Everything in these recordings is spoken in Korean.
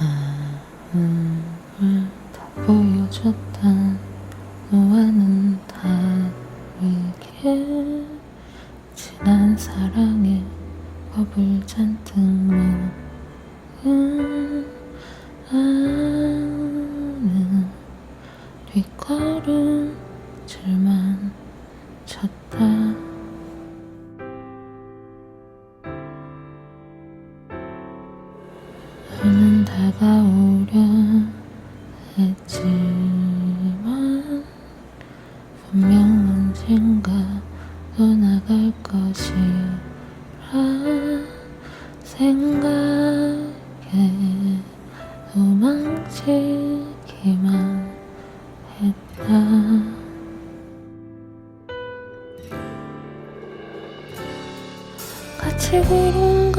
마음을 다 보여줬던 너와는 다르게 지난 사랑에 겁을 잔뜩 먹은 것이라 생각에 도망치기만 했다. 같이 구름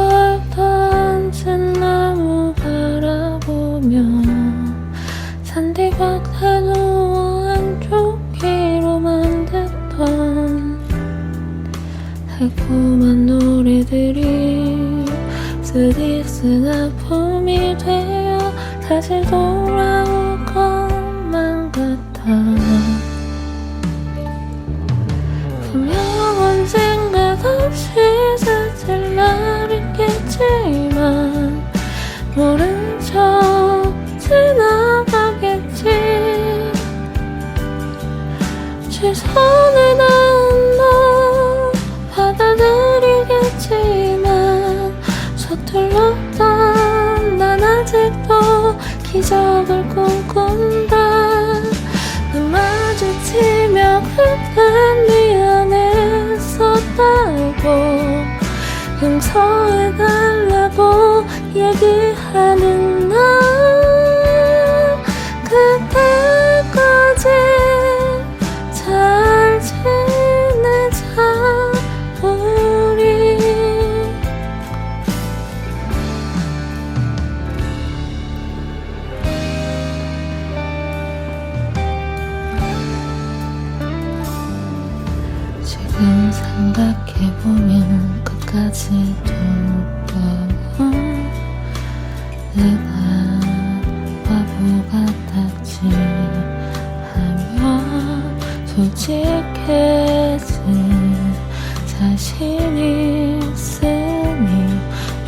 달콤한 노래들이 쓰디쓴 아픔이 되어 다시 돌아올 것만 같아. 분명 언젠가 다시 스칠 날 있겠지만 모른 척 지나가겠지. 최선을 기적을 꿈꾼다. 눈 마주치며 그땐 미안했었다고. 용서해달라고 얘기하는 날 지금 생각해보면 끝까지 두려운 내가 바보 같았지. 하며 솔직해진 자신이 있으니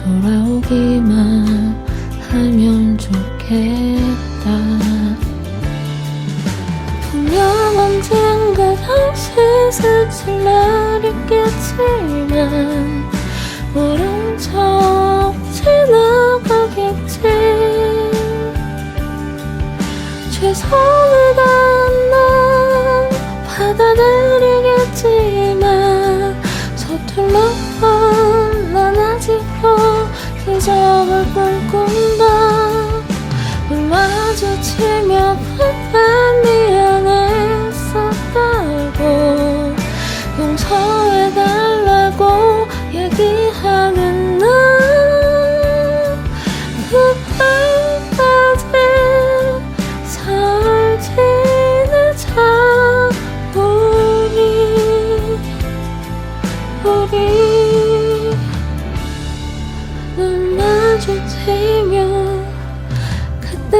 돌아오기만 하면 좋겠다. 분명 스칠 날 있겠지만 모른 척 지나가겠지. 최선을 다한 너 받아들이겠지만 서툴렀던 난 아직도 기적을 꿈꾼다 눈 마주치며 미안했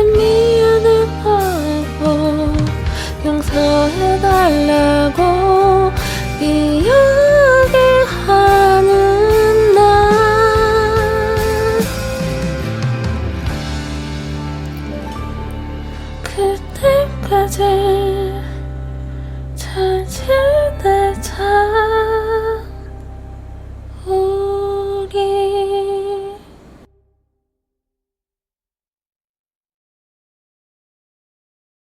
그때 미안해하고 용서해달라고 이야기하는 날. 그때까지